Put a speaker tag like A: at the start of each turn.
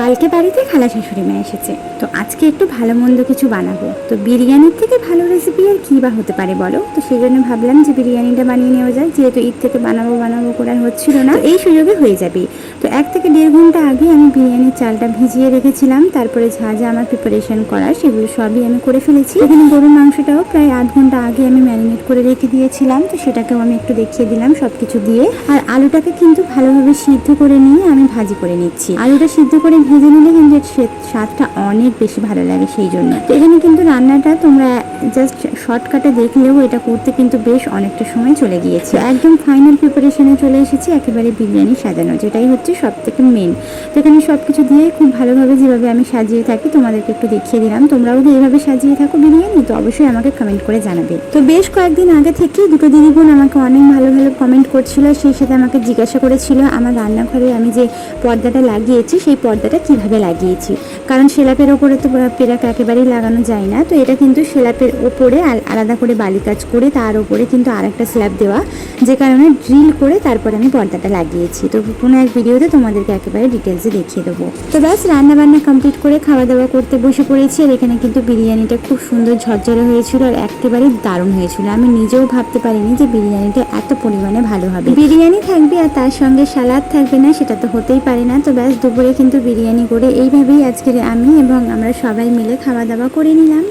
A: কালকে বাড়িতে খালা শাশুড়ি মা এসেছে। তো আজকে একটু ভালো মন্দ কিছু বানাবো। তো বিরিয়ানির থেকে ভালো রেসিপি আর কী বা হতে পারে বলো? তো সেই জন্য ভাবলাম যে বিরিয়ানিটা বানিয়ে নেওয়া যায় যেহেতু ঈদ থেকে বানাবো বানাবো করে হচ্ছিল না এই সুযোগে হয়ে যাবে। তো এক থেকে দেড় ঘণ্টা আগে আমি বিরিয়ানির চালটা ভিজিয়ে রেখেছিলাম, তারপরে যা যা আমার প্রিপারেশন করার সেগুলো সবই আমি করে ফেলেছি। এখানে গরুর মাংসটাও প্রায় আধ ঘণ্টা আগে আমি ম্যারিনেট করে রেখে দিয়েছিলাম, তো সেটাকেও আমি একটু দেখিয়ে দিলাম সব কিছু দিয়ে। আর আলুটাকে কিন্তু ভালোভাবে সিদ্ধ করে নিয়ে আমি ভাজি করে নিচ্ছি। আলুটা সিদ্ধ করে ভেজে নিলে কিন্তু এর স্বাদটা অনেক বেশি ভালো লাগে সেই জন্য। এখানে কিন্তু রান্নাটা তোমরা জাস্ট শর্টকাটে দেখলেও এটা করতে কিন্তু বেশ অনেকটা সময় চলে গিয়েছে। একদম ফাইনাল প্রিপারেশনে চলে এসেছি, একেবারে বিরিয়ানি সাজানো, যেটাই হচ্ছে সব থেকে মেন তো এখানে সব কিছু দিয়ে খুব ভালোভাবে যেভাবে আমি সাজিয়ে থাকি, তোমাদেরকে একটু দেখিয়ে দিলাম। তোমরাও কি এইভাবে সাজিয়ে থাকো বিরিয়ানি, তো অবশ্যই আমাকে কমেন্ট করে জানাবে। তো বেশ কয়েকদিন আগে থেকে দুটো দিদি বোন আমাকে অনেক ভালো ভালো কমেন্ট করছিল, সেই সাথে আমাকে জিজ্ঞাসা করেছিল, আমার রান্নাঘরে আমি যে পর্দাটা লাগিয়েছি, সেই পর্দাটা কীভাবে লাগিয়েছি? কারণ সেলাপের ওপরে তো পেরাক একেবারেই লাগানো যায় না। তো এটা কিন্তু সেলাপের ওপরে আলাদা করে বালি কাজ করে তার ওপরে কিন্তু আরেকটা স্ল্যাব দেওয়া, যে কারণে ড্রিল করে তারপরে আমি পর্দাটা লাগিয়েছি। তো কোনো এক ভিডিওতে তোমাদেরকে একেবারে ডিটেলসে দেখিয়ে দেবো। তো ব্যাস রান্না বান্না কমপ্লিট করে খাওয়া দাওয়া করতে বসে পড়েছি আর এখানে কিন্তু বিরিয়ানিটা খুব সুন্দর ঝরঝরে হয়েছিল আর একেবারেই দারুণ হয়েছিল। আমি নিজেও ভাবতে পারিনি যে বিরিয়ানিটা এত পরিমাণে ভালো হবে। বিরিয়ানি থাকবে আর তার সঙ্গে সালাদ থাকবে না, সেটা তো হতেই পারে না। তো ব্যাস, দুপুরে কিন্তু বিরিয়ানি করে এইভাবেই আজকে আমি এবং আমরা সবাই মিলে খাওয়া দাওয়া করে নিলাম।